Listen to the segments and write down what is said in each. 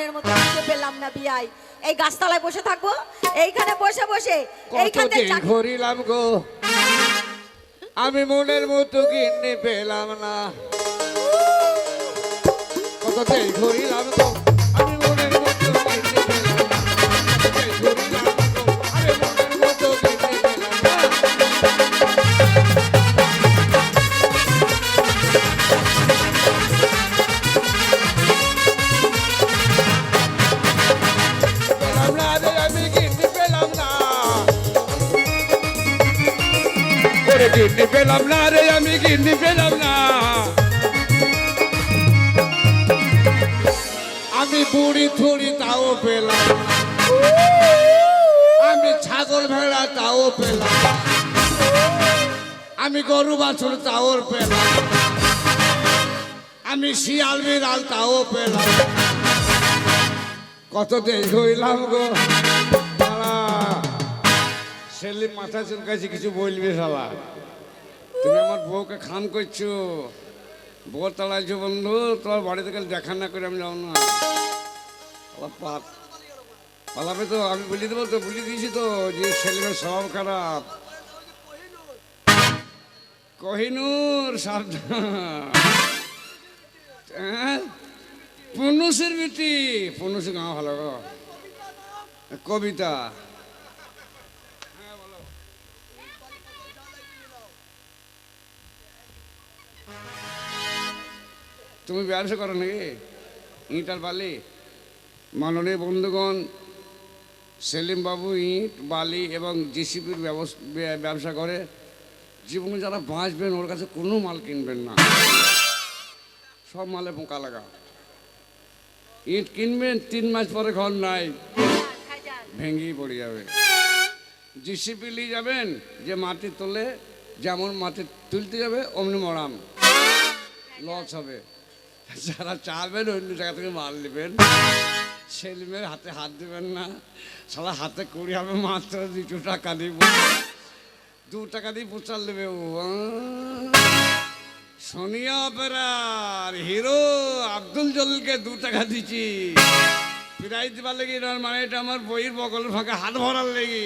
মনের মতো খুঁজে পেলাম না বিয়াই। এই গাছতলায় বসে থাকব? এইখানে বসে বসে। এইখানে ঘুরিলাম গো। আমি মনের মতো কিনে পেলাম না। কতদিন ঘুরিলাম গো। পেলাম না রে, আমি কিনে পেলাম না আমি বুড়ি থুড়ি তাও পেলাম। আমি ছাগল ভেড়া তাও পেলাম। আমি গরু বাছুর তাও পেলাম। আমি শিয়াল বিড়াল তাও পেলাম। কত দেশ হইলাম গো। সেলিম মাথা চুলকাইছে, কিছু বলবি শালা তুমি আমার বউকে খাম করছ। বউ তাড়াইছো বন্ধু, তোমার বাড়ি থেকে দেখা না করে আমি যাও না। পালাবে তো, আমি বলে দেবো তো, বলে দিয়েছি তো যে সেলিমের স্বভাব খারাপ। কহিনুর, সাবধান। হ্যাঁ? পনুষের বেটি গাঁ ভালো কবিতা। তুমি ব্যবসা করো নাকি? ইঁটার বালি। মাননীয় বন্ধুগণ সেলিম বাবু ইট, বালি এবং জিসিপির ব্যবসা করে। জীবনে যারা বাঁচবেন, ওর কাছে কোনো মাল কিনবেন না। সব মালে পোকা লাগা। ইট কিনবেন, তিন মাস পরে ঘর নাই। ভেঙেই পড়ে যাবে। জিসিপি নিয়ে যাবেন, যে মাটি তোলে, যেমন মাটি তুলতে যাবে, অমনি মরাম। লস হবে। যারা চাবেন অন্য জায়গা থেকে মাল নেবেন। ছেলেমেয়ের হাতে হাত দেবেন না। সারা হাতে কুড়ি হবে মাত্র দুটো টাকা দিব। দু টাকা দিয়ে পোচাল দেবে ও। সোনিয়া অপেরার হিরো আব্দুল জলিলকে দু টাকা দিচ্ছি। প্রাইজ দিবার লেগে মানে এটা আমার বইয়ের বগল ফাঁকা হাত ভরার লেগে।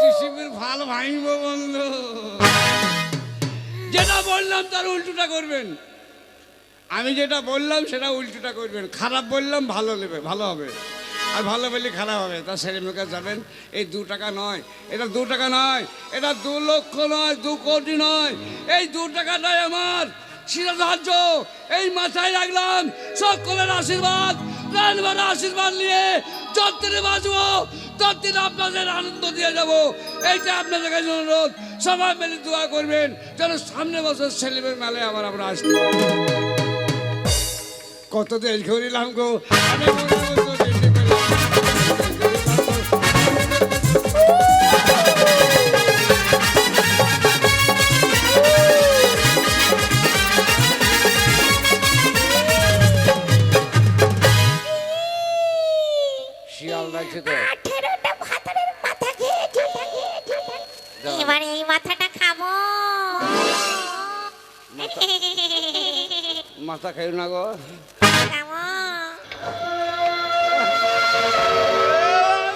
জিসিবির ভালো ভাঙব বন্ধু। যেটা বললাম তার উল্টোটা করবেন। আমি যেটা বললাম সেটা উল্টোটা করবেন। খারাপ বললাম, ভালো নেবে, ভালো হবে। আর ভালো বললে খারাপ হবে। তার ছেলে মেয়েকে যাবেন এই দু টাকা নয়, এটা দু টাকা নয়, এটা দু লক্ষ নয়, দু কোটি নয়, এই দু টাকা নয় আমার। শিরোধার্য, এই মাথায় রাখলাম সকলের আশীর্বাদ প্রাণবার আশীর্বাদ নিয়ে যতদিনে বাঁচবো ততদিন আপনাদের আনন্দ দিয়ে যাব। এইটা আপনাদের কাছে অনুরোধ। সবাই মিলে দোয়া করবেন, যেন সামনে বছর ছেলেমের মেলায় আবার আমরা আসতে। কত দেশ ঘুরিলাম গো। শিয়াল তো। মাথা এবার এই মাথাটা খাব। মাথা খাই না গো।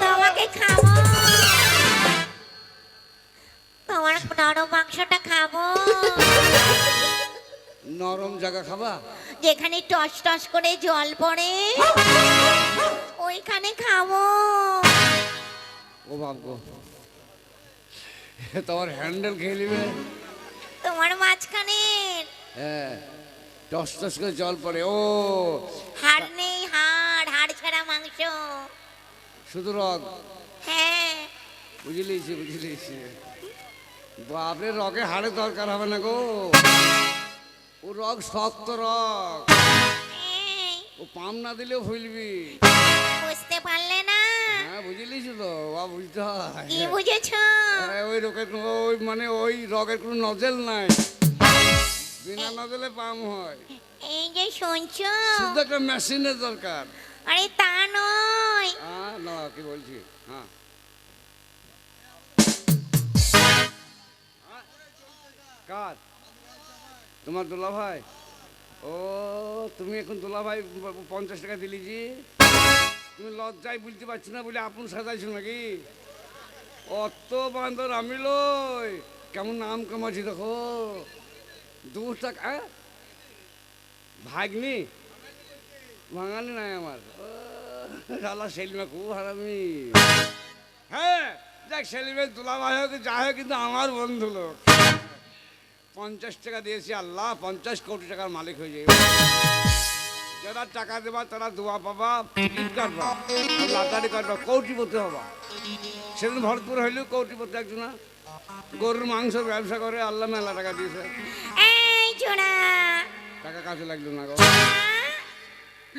তোমাকে খাব তোমার নরম মাংসটা খাব নরম জায়গা খাবা? যেখানে টস টস করে জল পড়ে ওইখানে খাব। ও বাপ তোমার হ্যান্ডেল খেয়ে নিবে? তোমার মাঝখানে হ্যাঁ। টস টস করে জল পড়ে ও। হাড় নেই হাড় হাড় ছাড়া মাংস। শুধু রগ হ্যাঁ। বুঝলিছি বুঝলিছি বাপরে রগে হাড়ে দরকার হবে না গো। ও রগ শক্ত রগ ও পাম না দিলেও ফুলবি। বুঝতে পারলে না। হ্যাঁ বুঝলিছি তো বা বুঝতে হয়। কি বুঝেছ? হ্যাঁ, ওই রোগের ওই মানে ওই রগের কোনো নজেল নাই। বিনা নজেলে পাম হয়। এই যে শুনছো? শুধু একটা মেশিনের দরকার। আরে তা নয়। হ্যাঁ না কি বলছি? হ্যাঁ কার? তোমার দোলা ভাই ও তুমি এখন দোলা ভাই পঞ্চাশ টাকা দিলি জি? তুমি লজ্জায় বুঝতে পারছি না বলে আপন সাজাইছো নাকি? অত বান্দর আমি লই। কেমন নাম কামাচ্ছি দেখো। দু টাকা? ভাগ্নি? ভাঙালি নাই আমার। শালা সেলিমা খুব হারামি। হ্যাঁ দেখ সেলিমের দোলা ভাই হোক, যা হোক, কিন্তু আমার বন্ধু লোক। পঞ্চাশ টাকা দিয়েছি, আল্লাহ, পঞ্চাশ কোটি টাকার মালিক হয়ে যাবে। যারা টাকা দেবা, তারা দোয়া পাবা টিকিট কাটবা লাটারি কাটবা, কৌটিপতি হবা। সেদিন ভরপুর হইলেও কৌটিপতি একজনা। গরুর মাংস ব্যবসা করে, আল্লাহ মেলা টাকা দিয়েছে। এই চোরা টাকা কাছে লাগল না গো।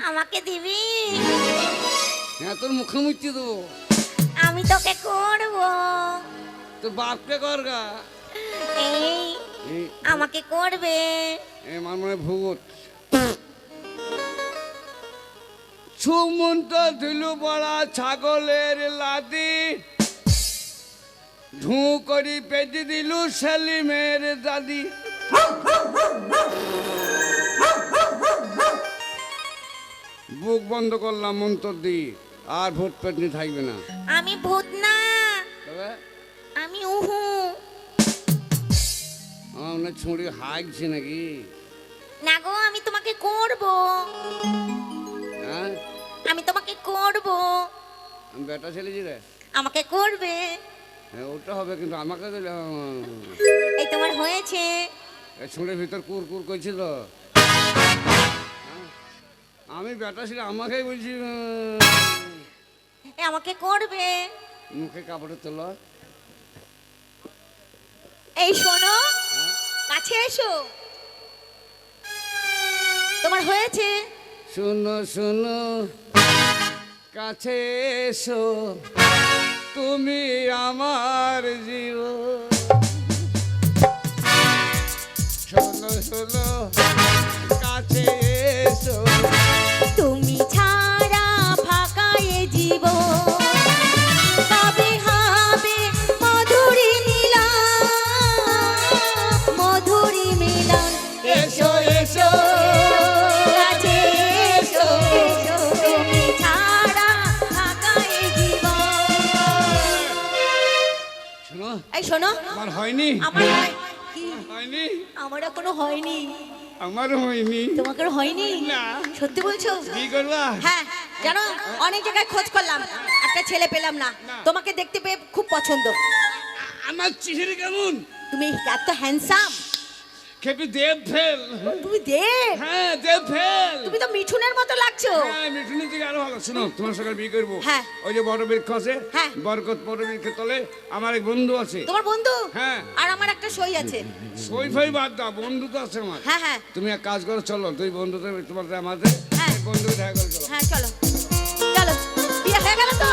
আমাকে দিবি? হ্যাঁ তোর মুখে মুচি দেবো। আমি তোকে করব। তোর বাপকে করগা এই এই। আমাকে করবে। এ আমার মনে ভূত সুমন্ত দিলু বড়া ছাগলের লাদি। ঢু করি পেটি দিলু সেলিমের দাদি। বুক বন্ধ করলাম মন্তর দি। আর ভূত পেটনি থাকবে না। আমি ভূত না। আমি উহু। আমার মনে ছুঁড়ি হাগছে নাকি? না গো আমি তোমাকে করব। হ্যাঁ? আমি তোমাকে করব। আমি বেটা ছেলে রে। আমাকে করবে। হ্যাঁ ওটা হবে কিন্তু আমাকে এই তোমার হয়েছে। এ ছুঁড়ের ভিতর কুর কুর করছিল? আমি বেটা ছিল আমাকেই বলছি এ আমাকে করবে। মুখে কাপড়ে তোল। এই শোনো কাছে এসো। তোমার হয়েছে। শুনো শুনো কাছে এসো। তুমি আমার জীব কাছে এসো। তুমি ছাড়া ফাঁকা এ হবে মধুরী মিলন মধুরী মিলন এসো এসো কাছে এসো তুমি ছাড়া ফাঁকা এ জীবন। শোনো। এই শোনো। আমার হয়নি। আমার কি হয়নি? আমার এখনও হয়নি। আমার হয়নি? তোমাকে হয়নি? না। সত্যি বলছো? কি করবা? হ্যাঁ জানো অনেক জায়গায় খোঁজ করলাম। একটা ছেলে পেলাম না। তোমাকে দেখতে পেয়ে খুব পছন্দ। আমার চিঠির কেমন? তুমি এত হ্যান্ডসাম কেপি দেব ফেল তুমি দেব? হ্যাঁ দেব তুমি তো মিঠুনের মতো লাগছো। হ্যাঁ মিঠুনের থেকে আরও ভালো। শোনো তোমার সঙ্গে বিয়ে করব। হ্যাঁ। ওই যে বড় বৃক্ষ আছে হ্যাঁ। বরকত বড় বৃক্ষ তলে আমার এক বন্ধু আছে। তোমার বন্ধু? হ্যাঁ। আর আমার একটা সই আছে। সই ফই বাদ দাও বন্ধু তো আছে আমার। হ্যাঁ হ্যাঁ। তুমি এক কাজ করো চলো তুই বন্ধু তোমার আমাদের হ্যাঁ। বন্ধু দেখা করো হ্যাঁ চলো। চলো। বিয়ে হয়ে গেল তো?